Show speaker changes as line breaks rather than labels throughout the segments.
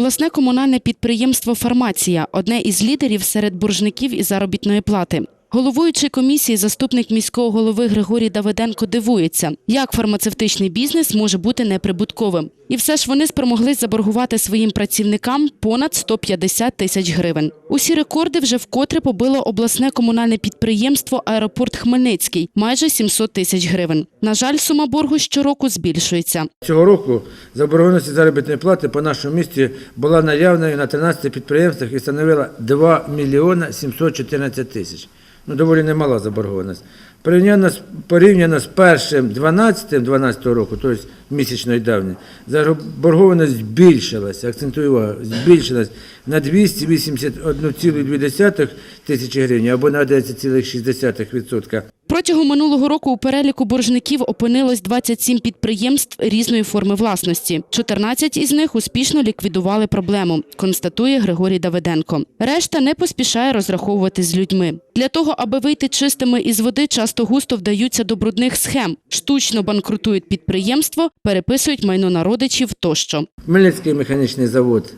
Обласне комунальне підприємство Фармація одне із лідерів серед буржників і заробітної плати. Головуючий комісії заступник міського голови Григорій Давиденко дивується, як фармацевтичний бізнес може бути неприбутковим. І все ж вони спромоглись заборгувати своїм працівникам понад 150 тисяч гривень. Усі рекорди вже вкотре побило обласне комунальне підприємство Аеропорт Хмельницький майже 700 тисяч гривень. На жаль, сума боргу щороку збільшується.
Цього року заборгованість заробітної плати по нашому місті була наявною на 13 підприємствах і становила 2 мільйона 714 тисяч. Ну, доволі немала заборгованість. Порівняно з, порівняно з першим 12 12 року, тобто місячної давні, заборгованість збільшилася, акцентую увагу, збільшилась на 281,2 тисячі гривень або на 11,6%.
Протягом минулого року у переліку боржників опинилось 27 підприємств різної форми власності. 14 із них успішно ліквідували проблему, констатує Григорій Давиденко. Решта не поспішає розраховувати з людьми. Для того, аби вийти чистими із води, часто густо вдаються до брудних схем, штучно банкрутують підприємство, переписують майно на родичів тощо.
Хмельницький механічний завод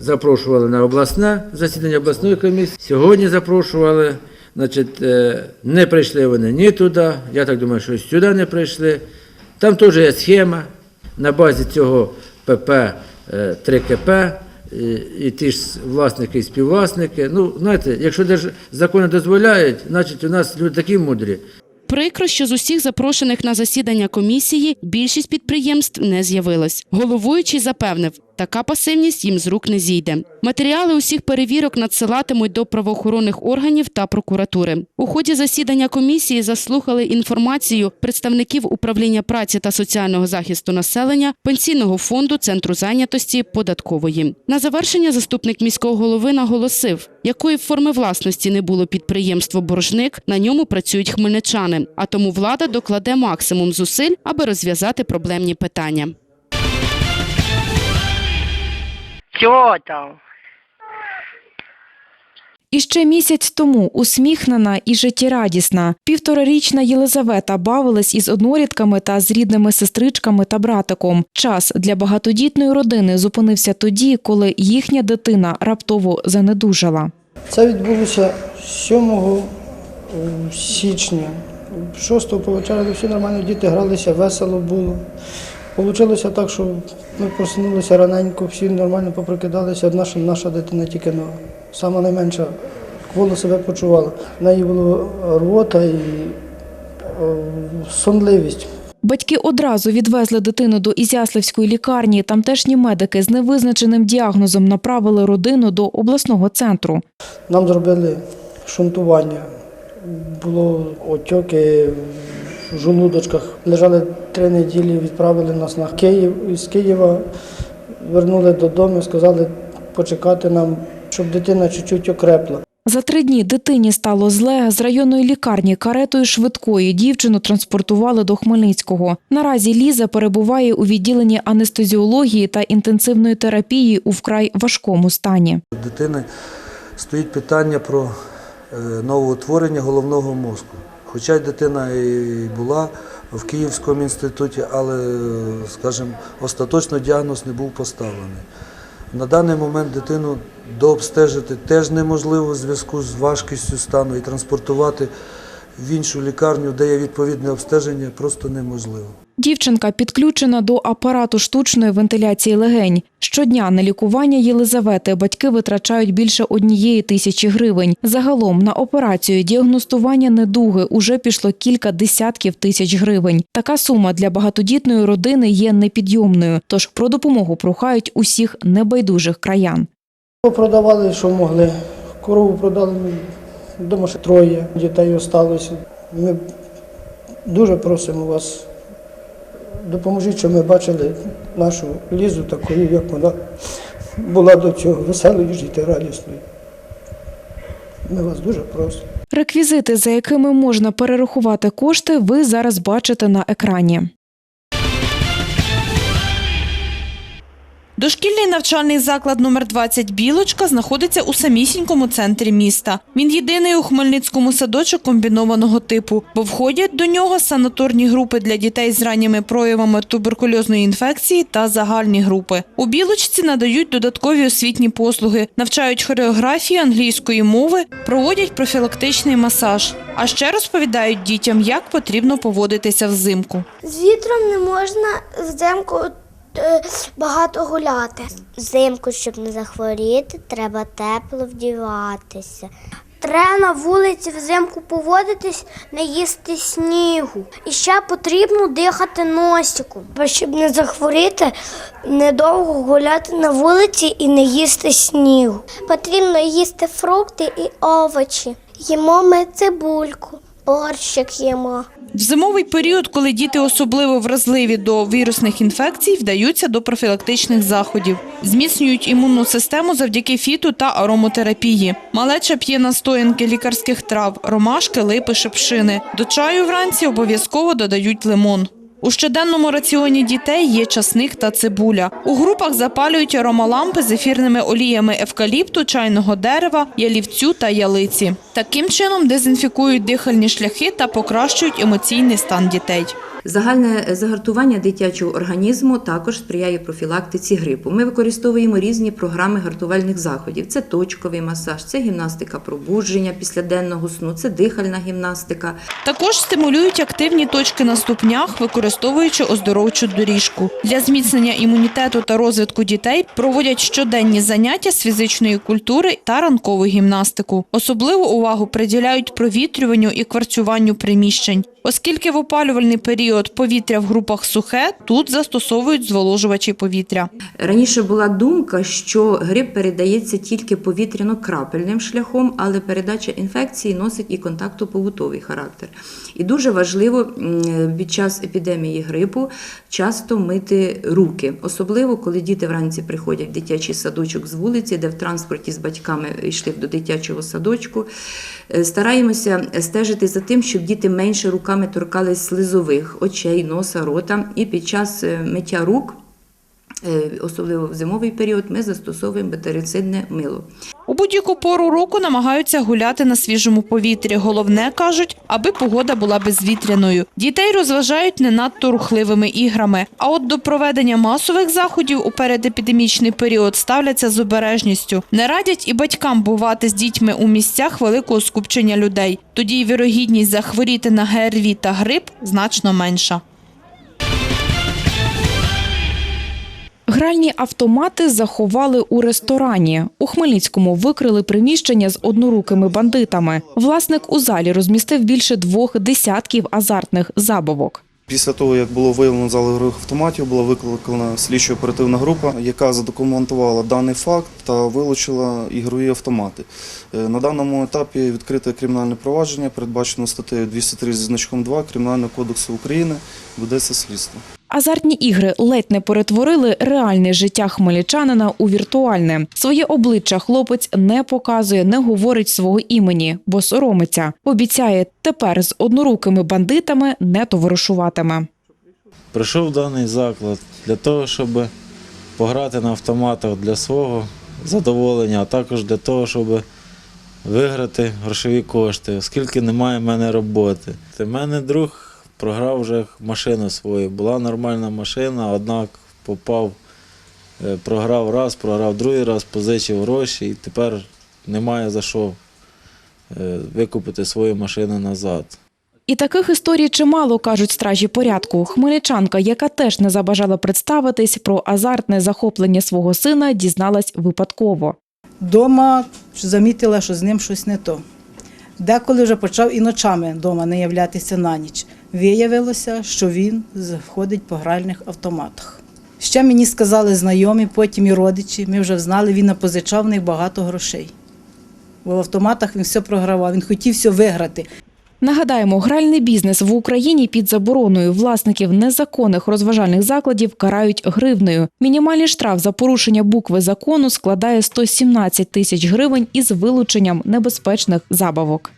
запрошували на обласне засідання обласної комісії. Сьогодні запрошували. Значить, е, не прийшли вони ні туди. Я так думаю, що сюди не прийшли. Там теж є схема на базі цього ПП 3КП. І, і ті ж власники і співвласники. Ну, знаєте, якщо держ- закони дозволяють, значить у нас люди такі мудрі.
Прикро, що з усіх запрошених на засідання комісії більшість підприємств не з'явилось. Головуючий запевнив, така пасивність їм з рук не зійде. Матеріали усіх перевірок надсилатимуть до правоохоронних органів та прокуратури. У ході засідання комісії заслухали інформацію представників управління праці та соціального захисту населення, пенсійного фонду, центру зайнятості, податкової. На завершення заступник міського голови наголосив, якої форми власності не було підприємство боржник, на ньому працюють хмельничани. А тому влада докладе максимум зусиль, аби розв'язати проблемні питання.
Чого там?
І ще місяць тому усміхнена і життєрадісна. Півторарічна Єлизавета бавилась із однорідками та з рідними сестричками та братиком. Час для багатодітної родини зупинився тоді, коли їхня дитина раптово занедужала.
Це відбулося 7 січня. 6 повечеряли всі нормально, діти гралися, весело було. Получилося так, що ми проснулися раненько, всі нормально попрокидалися. Одна наша дитина тільки ну, сама найменша кволо себе почувала. В неї була рвота і е, сонливість.
Батьки одразу відвезли дитину до Ізяславської лікарні. Тамтешні медики з невизначеним діагнозом направили родину до обласного центру.
Нам зробили шунтування. Було отеки в жолудочках. Лежали три неділі, відправили нас на Київ. Із Києва вернули додому, сказали почекати нам, щоб дитина чуть-чуть окрепла.
За три дні дитині стало зле. З районної лікарні каретою швидкої дівчину транспортували до Хмельницького. Наразі Ліза перебуває у відділенні анестезіології та інтенсивної терапії у вкрай важкому стані.
У дитини стоїть питання про е, новоутворення головного мозку. Хоча дитина і була в Київському інституті, але, скажімо, остаточно діагноз не був поставлений. На даний момент дитину дообстежити теж неможливо в зв'язку з важкістю стану і транспортувати в іншу лікарню, де є відповідне обстеження, просто неможливо.
Дівчинка підключена до апарату штучної вентиляції легень. Щодня на лікування Єлизавети батьки витрачають більше однієї тисячі гривень. Загалом на операцію діагностування недуги уже пішло кілька десятків тисяч гривень. Така сума для багатодітної родини є непідйомною, тож про допомогу прохають усіх небайдужих краян.
Продавали, що могли. Корову продали, вдома ще троє дітей залишилося. Ми дуже просимо вас, допоможіть, щоб ми бачили нашу лізу такою, як вона була до цього, веселою, життєрадісною. Ми вас дуже просимо.
Реквізити, за якими можна перерахувати кошти, ви зараз бачите на екрані.
Дошкільний навчальний заклад номер 20 «Білочка» знаходиться у самісінькому центрі міста. Він єдиний у Хмельницькому садочок комбінованого типу, бо входять до нього санаторні групи для дітей з ранніми проявами туберкульозної інфекції та загальні групи. У «Білочці» надають додаткові освітні послуги, навчають хореографії англійської мови, проводять профілактичний масаж. А ще розповідають дітям, як потрібно поводитися взимку.
З вітром не можна взимку багато гуляти. Взимку, щоб не захворіти, треба тепло вдіватися. Треба на вулиці взимку поводитись, не їсти снігу. І ще потрібно дихати носиком. Щоб не захворіти, недовго гуляти на вулиці і не їсти снігу. Потрібно їсти фрукти і овочі. Їмо ми цибульку, борщик їмо.
В зимовий період, коли діти особливо вразливі до вірусних інфекцій, вдаються до профілактичних заходів. Зміцнюють імунну систему завдяки фіту та аромотерапії. Малеча п'є настоянки лікарських трав, ромашки, липи, шепшини. До чаю вранці обов'язково додають лимон. У щоденному раціоні дітей є часник та цибуля. У групах запалюють аромалампи з ефірними оліями евкаліпту, чайного дерева, ялівцю та ялиці. Таким чином дезінфікують дихальні шляхи та покращують емоційний стан дітей.
Загальне загартування дитячого організму також сприяє профілактиці грипу. Ми використовуємо різні програми гартувальних заходів. Це точковий масаж, це гімнастика пробудження після денного сну, це дихальна гімнастика.
Також стимулюють активні точки на ступнях, використовуючи оздоровчу доріжку. Для зміцнення імунітету та розвитку дітей проводять щоденні заняття з фізичної культури та ранкову гімнастику. Особливу увагу приділяють провітрюванню і кварцюванню приміщень. Оскільки в опалювальний період повітря в групах сухе, тут застосовують зволожувачі повітря.
Раніше була думка, що грип передається тільки повітряно-крапельним шляхом, але передача інфекції носить і контактоповутовий характер. І дуже важливо під час епідемії грипу часто мити руки, особливо коли діти вранці приходять в дитячий садочок з вулиці, де в транспорті з батьками йшли до дитячого садочку. Е, Стараємося стежити за тим, щоб діти менше руками торкались слизових очей, носа, рота. І під час е, миття рук, особливо в зимовий період, ми застосовуємо бактерицидне мило.
У будь-яку пору року намагаються гуляти на свіжому повітрі. Головне, кажуть, аби погода була безвітряною. Дітей розважають не надто рухливими іграми. А от до проведення масових заходів у передепідемічний період ставляться з обережністю. Не радять і батькам бувати з дітьми у місцях великого скупчення людей. Тоді й вірогідність захворіти на ГРВІ та грип значно менша.
Гральні автомати заховали у ресторані. У Хмельницькому викрили приміщення з однорукими бандитами. Власник у залі розмістив більше двох десятків азартних забавок.
Після того, як було виявлено зал ігрових автоматів, була викликана слідчо-оперативна група, яка задокументувала даний факт та вилучила ігрові автомати. Е, На даному етапі відкрите кримінальне провадження, передбачено статтею 203 зі значком 2 Кримінального кодексу України, ведеться слідство.
Азартні ігри ледь не перетворили реальне життя хмельничанина у віртуальне. Своє обличчя хлопець не показує, не говорить свого імені, бо соромиться. Обіцяє, тепер з однорукими бандитами не товаришуватиме.
Прийшов в даний заклад для того, щоб пограти на автоматах для свого задоволення, а також для того, щоб виграти грошові кошти, оскільки немає в мене роботи. У мене друг програв вже машину свою. Була нормальна машина, однак попав, е, програв раз, програв другий раз, позичив гроші і тепер немає за що е, викупити свою машину назад.
І таких історій чимало, кажуть стражі порядку. Хмельничанка, яка теж не забажала представитись про азартне захоплення свого сина, дізналась випадково.
Дома замітила, що з ним щось не то. Деколи вже почав і ночами вдома не являтися на ніч. Виявилося, що він ходить по гральних автоматах. Ще мені сказали знайомі, потім і родичі. Ми вже знали, він напозичав в них багато грошей. Бо в автоматах він все програвав, він хотів все виграти.
Нагадаємо, гральний бізнес в Україні під забороною власників незаконних розважальних закладів карають гривнею. Мінімальний штраф за порушення букви закону складає 117 тисяч гривень із вилученням небезпечних забавок.